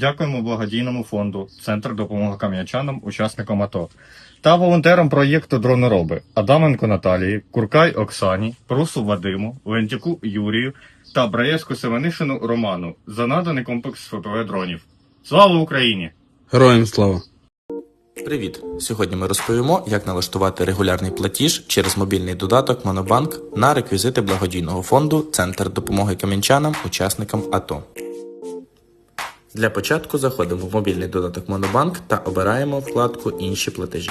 Дякуємо благодійному фонду Центр допомоги кам'янчанам, учасникам АТО та волонтерам проєкту Дронороби Адаменко Наталії, Куркай Оксані, Прусу Вадиму, Лентяку Юрію та Браєвську Семенишину Роману за наданий комплекс ФПВ дронів. Слава Україні! Героям слава! Привіт! Сьогодні ми розповімо, як налаштувати регулярний платіж через мобільний додаток Монобанк на реквізити благодійного фонду Центр допомоги кам'янчанам, учасникам АТО. Для початку заходимо в мобільний додаток Монобанк та обираємо вкладку Інші платежі.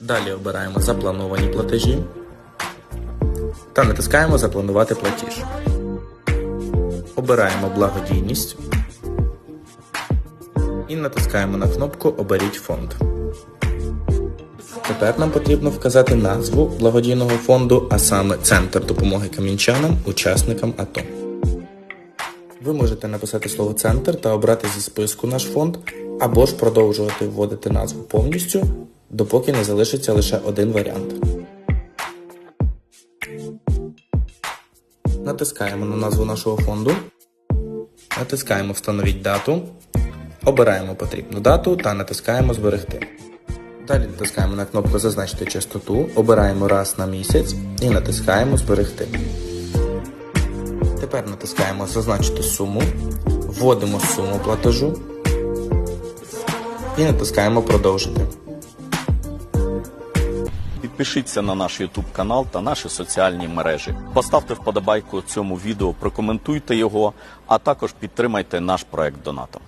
Далі обираємо Заплановані платежі та натискаємо Запланувати платіж. Обираємо благодійність і натискаємо на кнопку Оберіть фонд. Тепер нам потрібно вказати назву благодійного фонду, а саме Центр допомоги кам'янчанам, учасникам АТО. Ви можете написати слово Центр та обрати зі списку наш фонд, або ж продовжувати вводити назву повністю, допоки не залишиться лише один варіант. Натискаємо на назву нашого фонду, натискаємо Встановіть дату. Обираємо потрібну дату та натискаємо Зберегти. Далі натискаємо на кнопку Зазначити частоту, обираємо раз на місяць і натискаємо Зберегти. Тепер натискаємо Зазначити суму, вводимо суму платежу і натискаємо Продовжити. Підпишіться на наш YouTube канал та наші соціальні мережі. Поставте вподобайку цьому відео, прокоментуйте його, а також підтримайте наш проект донатом.